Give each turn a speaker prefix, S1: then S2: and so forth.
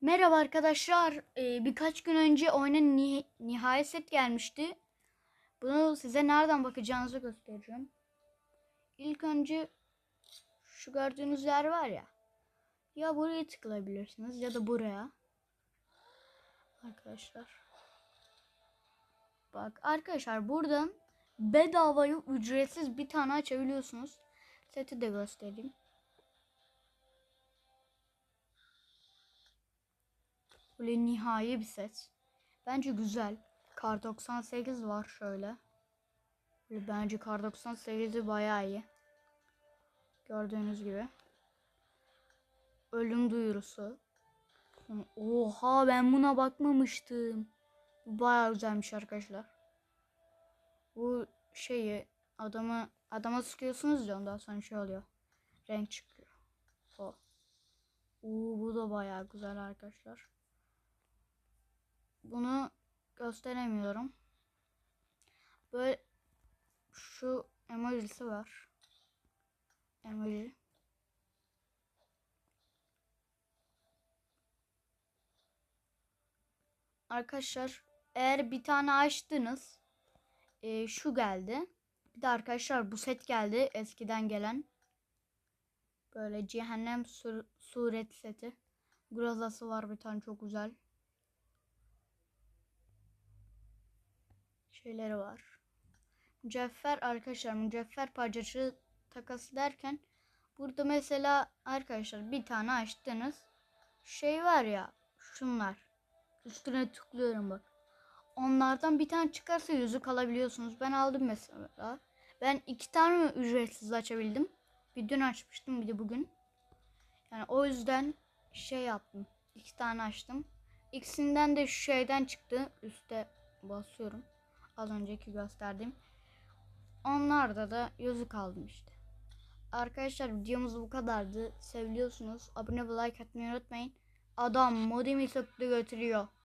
S1: Merhaba arkadaşlar. Ee, birkaç gün önce oyuna ni- nihayet set gelmişti. Bunu size nereden bakacağınızı göstereceğim. İlk önce şu gördüğünüz yer var ya. Ya buraya tıklayabilirsiniz ya da buraya. Arkadaşlar. Bak arkadaşlar buradan bedavaya ücretsiz bir tane açabiliyorsunuz. Seti de göstereyim. Böyle nihai bir set. Bence güzel. Kar 98 var şöyle. Böyle bence Kar 98'i bayağı iyi. Gördüğünüz gibi. Ölüm duyurusu. Oha ben buna bakmamıştım. Bu bayağı güzelmiş arkadaşlar. Bu şeyi adamı adama sıkıyorsunuz ya ondan sonra şey oluyor. Renk çıkıyor. O. Oo, bu da bayağı güzel arkadaşlar. Bunu gösteremiyorum. Böyle şu emojisi var. Emoji. Arkadaşlar eğer bir tane açtınız e, şu geldi. Bir de arkadaşlar bu set geldi eskiden gelen. Böyle cehennem sur suret seti. Grazası var bir tane çok güzel. Şeyleri var. Mücevher arkadaşlar mücevher parçacığı takası derken burada mesela arkadaşlar bir tane açtınız. Şey var ya şunlar. Üstüne tıklıyorum bak. Onlardan bir tane çıkarsa yüzük alabiliyorsunuz. Ben aldım mesela. Ben iki tane mi ücretsiz açabildim. Bir dün açmıştım bir de bugün. Yani o yüzden şey yaptım. İki tane açtım. İkisinden de şu şeyden çıktı. Üste basıyorum az önceki gösterdiğim. Onlarda da yüzük aldım işte. Arkadaşlar videomuz bu kadardı. Seviliyorsunuz. Abone ve like atmayı unutmayın. Adam modemi söktü götürüyor.